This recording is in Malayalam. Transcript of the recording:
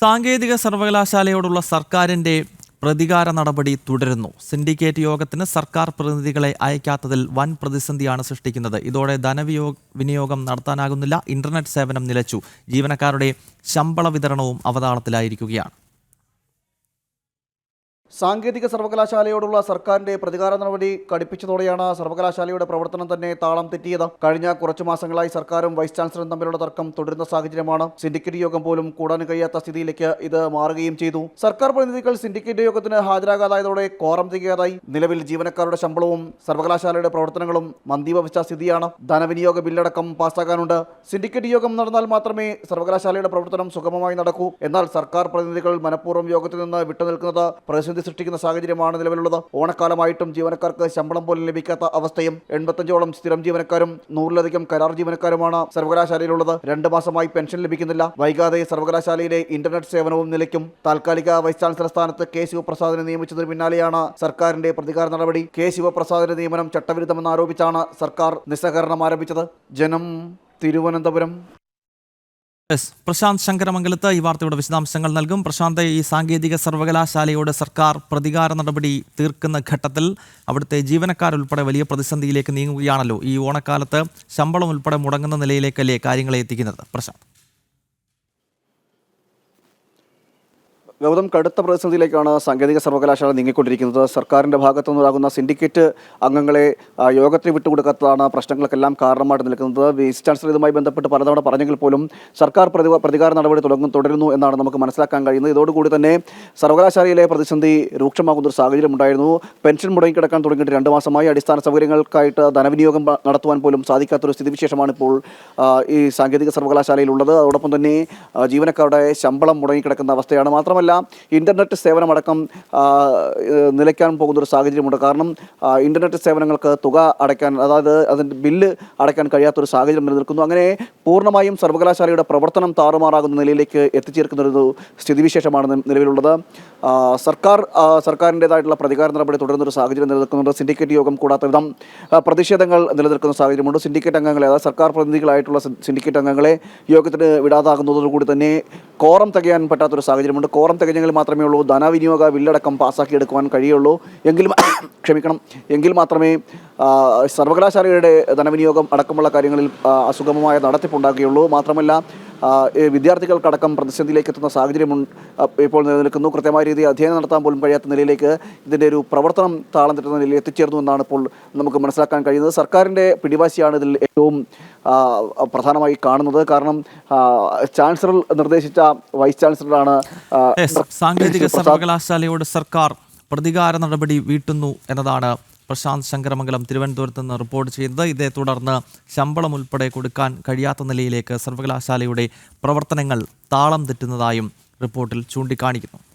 സാങ്കേതിക സർവകലാശാലയോടുള്ള സർക്കാരിന്റെ പ്രതികാര നടപടി തുടരുന്നു. സിൻഡിക്കേറ്റ് യോഗത്തിന് സർക്കാർ പ്രതിനിധികളെ അയക്കാത്തതിൽ വൻ പ്രതിസന്ധിയാണ് സൃഷ്ടിക്കുന്നത്. ഇതോടെ ധനവിയോഗ വിനിയോഗം നടത്താനാകുന്നില്ല. ഇന്റർനെറ്റ് സേവനം നിലച്ചു. ജീവനക്കാരുടെ ശമ്പള വിതരണവും അവതാളത്തിലായിരിക്കുകയാണ്. സാങ്കേതിക സർവകലാശാലയോടുള്ള സർക്കാരിന്റെ പ്രതികാര നടപടി കടുപ്പിച്ചതോടെയാണ് സർവകലാശാലയുടെ പ്രവർത്തനം തന്നെ താളം തെറ്റിയത്. കഴിഞ്ഞ കുറച്ചു മാസങ്ങളായി സർക്കാരും വൈസ് ചാൻസലറും തമ്മിലുള്ള തർക്കം തുടരുന്ന സാഹചര്യമാണ് സിൻഡിക്കേറ്റ് യോഗം പോലും കൂടാൻ കഴിയാത്ത സ്ഥിതിയിലേക്ക് ഇത് മാറുകയും ചെയ്തു. സർക്കാർ പ്രതിനിധികൾ സിൻഡിക്കേറ്റ് യോഗത്തിന് ഹാജരാകാതായതോടെ കോറം തികയാതായി. നിലവിൽ ജീവനക്കാരുടെ ശമ്പളവും സർവകലാശാലയുടെ പ്രവർത്തനങ്ങളും മന്ദീപവിച്ച സ്ഥിതിയാണ്. ധനവിനിയോഗ ബില്ലടക്കം പാസ്സാക്കാനുണ്ട് സിൻഡിക്കേറ്റ് യോഗം നടന്നാൽ മാത്രമേ സർവകലാശാലയുടെ പ്രവർത്തനം സുഗമമായി നടക്കൂ. എന്നാൽ സർക്കാർ പ്രതിനിധികൾ മനഃപൂർവം യോഗത്തിൽ നിന്ന് വിട്ടുനിൽക്കുന്നത് പ്രതിസന്ധി സൃഷ്ടിക്കുന്ന സാഹചര്യമാണ് നിലവിലുള്ളത്. ഓണക്കാലമായിട്ടും ജീവനക്കാർക്ക് ശമ്പളം പോലും ലഭിക്കാത്ത അവസ്ഥയും എൺപത്തഞ്ചോളം സ്ഥിരം ജീവനക്കാരും നൂറിലധികം കരാർ ജീവനക്കാരുമാണ് സർവകലാശാലയിലുള്ളത്. രണ്ട് മാസമായി പെൻഷൻ ലഭിക്കുന്നില്ല. വൈകാതെ സർവകലാശാലയിലെ ഇന്റർനെറ്റ് സേവനവും നിലയ്ക്കും. താൽക്കാലിക വൈസ് ചാൻസലർ സ്ഥാനത്ത് കെ ശിവപ്രസാദിനെ നിയമിച്ചതിന് പിന്നാലെയാണ് സർക്കാരിന്റെ പ്രതികാര നടപടി. കെ ശിവപ്രസാദിന്റെ നിയമനം ചട്ടവിരുദ്ധമെന്ന് ആരോപിച്ചാണ് സർക്കാർ നിസ്സഹകരണം ആരംഭിച്ചത്. ജനം തിരുവനന്തപുരം. എസ് പ്രശാന്ത് ശങ്കരമംഗലത്ത് ഈ വാർത്തയുടെ വിശദാംശങ്ങൾ നൽകും. പ്രശാന്ത് ഈ സാങ്കേതിക സർവകലാശാലയോട് സർക്കാർ പ്രതികാര നടപടി തീർക്കുന്ന ഘട്ടത്തിൽ അവിടുത്തെ ജീവനക്കാരുൾപ്പെടെ വലിയ പ്രതിസന്ധിയിലേക്ക് നീങ്ങുകയാണല്ലോ ഈ ഓണക്കാലത്ത് ശമ്പളം ഉൾപ്പെടെ മുടങ്ങുന്ന നിലയിലേക്കല്ലേ കാര്യങ്ങളെ എത്തിക്കുന്നത്? പ്രശാന്ത്. ഗൗതം കടുത്ത പ്രതിസന്ധിയിലേക്കാണ് സാങ്കേതിക സർവകലാശാല നീങ്ങിക്കൊണ്ടിരിക്കുന്നത്. സർക്കാരിന്റെ ഭാഗത്തു നിന്നുണ്ടാകുന്ന സിൻഡിക്കേറ്റ് അംഗങ്ങളെ യോഗത്തിന് വിട്ടുകൊടുക്കാത്തതാണ് പ്രശ്നങ്ങൾക്കെല്ലാം കാരണമായിട്ട് നിൽക്കുന്നത്. വൈസ് ചാൻസലർ ഇതുമായി ബന്ധപ്പെട്ട് പലതവണ പറഞ്ഞെങ്കിൽ പോലും സർക്കാർ പ്രതി പ്രതികാര നടപടി തുടങ്ങും തുടരുന്നു എന്നാണ് നമുക്ക് മനസ്സിലാക്കാൻ കഴിയുന്നത്. ഇതോടുകൂടി തന്നെ സർവകലാശാലയിലെ പ്രതിസന്ധി രൂക്ഷമാകുന്ന ഒരു സാഹചര്യം ഉണ്ടായിരുന്നു. പെൻഷൻ മുടങ്ങിക്കിടക്കാൻ തുടങ്ങിയിട്ട് രണ്ട് മാസമായി അടിസ്ഥാന സൗകര്യങ്ങൾക്കായിട്ട് ധനവിനിയോഗം നടത്തുവാൻ പോലും സാധിക്കാത്തൊരു സ്ഥിതിവിശേഷമാണ് ഇപ്പോൾ ഈ സാങ്കേതിക സർവകലാശാലയിലുള്ളത്. അതോടൊപ്പം തന്നെ ജീവനക്കാരുടെ ശമ്പളം മുടങ്ങിക്കിടക്കുന്ന അവസ്ഥയാണ്. മാത്രമല്ല ഇന്റർനെറ്റ് സേവനമടക്കം ആ, നിലയ്ക്കാൻ പോകുന്ന ഒരു സാഹചര്യമുണ്ട്. കാരണം ഇന്റർനെറ്റ് സേവനങ്ങൾക്ക് തുക അടയ്ക്കാൻ അതായത് അതിന്റെ ബില്ല് അടയ്ക്കാൻ കഴിയാത്തൊരു സാഹചര്യം നിലനിൽക്കുന്നു. അങ്ങനെ പൂർണമായും സർവകലാശാലയുടെ പ്രവർത്തനം താറുമാറാകുന്ന നിലയിലേക്ക് എത്തിച്ചേർക്കുന്ന ഒരു സ്ഥിതിവിശേഷമാണ് നിലവിലുള്ളത്. സർക്കാർ സർക്കാരിന്റെതായിട്ടുള്ള പ്രതികാര നടപടി തുടരുന്ന ഒരു സാഹചര്യം നിലനിൽക്കുന്നുണ്ട്. സിൻഡിക്കേറ്റ് യോഗം കൂടാത്ത വിധം പ്രതിഷേധങ്ങൾ നിലനിൽക്കുന്ന സാഹചര്യമുണ്ട്. സിൻഡിക്കേറ്റ് അംഗങ്ങളെ അതായത് സർക്കാർ പ്രതിനിധികളായിട്ടുള്ള സിൻഡിക്കേറ്റ് അംഗങ്ങളെ യോഗത്തിന് വിടാതാകുന്നതോടുകൂടി തന്നെ കോറം തികയാൻ പറ്റാത്തൊരു സാഹചര്യമുണ്ട്. കോറം തികഞ്ഞെങ്കിൽ മാത്രമേ ഉള്ളൂ. ധനവിനിയോഗ ബില്ലടക്കം പാസ്സാക്കിയെടുക്കുവാൻ കഴിയുള്ളൂ. എങ്കിലും ക്ഷമിക്കണം. എങ്കിൽ മാത്രമേ സർവകലാശാലയുടെ ധനവിനിയോഗം അടക്കമുള്ള കാര്യങ്ങളിൽ അസുഗമമായ നടത്തിപ്പുണ്ടാക്കുകയുള്ളൂ മാത്രമല്ല വിദ്യാർത്ഥികൾക്കടക്കം പ്രതിസന്ധിയിലേക്ക് എത്തുന്ന സാഹചര്യം ഇപ്പോൾ നിലനിൽക്കുന്നു. കൃത്യമായ രീതിയിൽ അധ്യയനം നടത്താൻ പോലും കഴിയാത്ത നിലയിലേക്ക് ഇതിന്റെ ഒരു പ്രവർത്തനം താളം തെറ്റുന്ന നിലയിൽ എത്തിച്ചേർന്നു എന്നാണ് ഇപ്പോൾ നമുക്ക് മനസ്സിലാക്കാൻ കഴിയുന്നത്. സർക്കാരിന്റെ പിടിവാശിയാണ് ഇതിൽ ഏറ്റവും പ്രധാനമായി കാണുന്നത്. കാരണം ചാൻസലർ നിർദ്ദേശിച്ച വൈസ് ചാൻസലറാണ് സാങ്കേതിക സർവകലാശാലയോട് സർക്കാർ പ്രതികാര നടപടി വീട്ടുന്നു എന്നതാണ് പ്രശാന്ത് ശങ്കരമംഗലം തിരുവനന്തപുരത്ത് നിന്ന് റിപ്പോർട്ട് ചെയ്തത്. ഇതേ തുടർന്ന് ശമ്പളം ഉൾപ്പെടെ കൊടുക്കാൻ കഴിയാത്ത നിലയിലേക്ക് സർവകലാശാലയുടെ പ്രവർത്തനങ്ങൾ താളം തെറ്റുന്നതായും റിപ്പോർട്ടിൽ ചൂണ്ടിക്കാണിക്കുന്നു.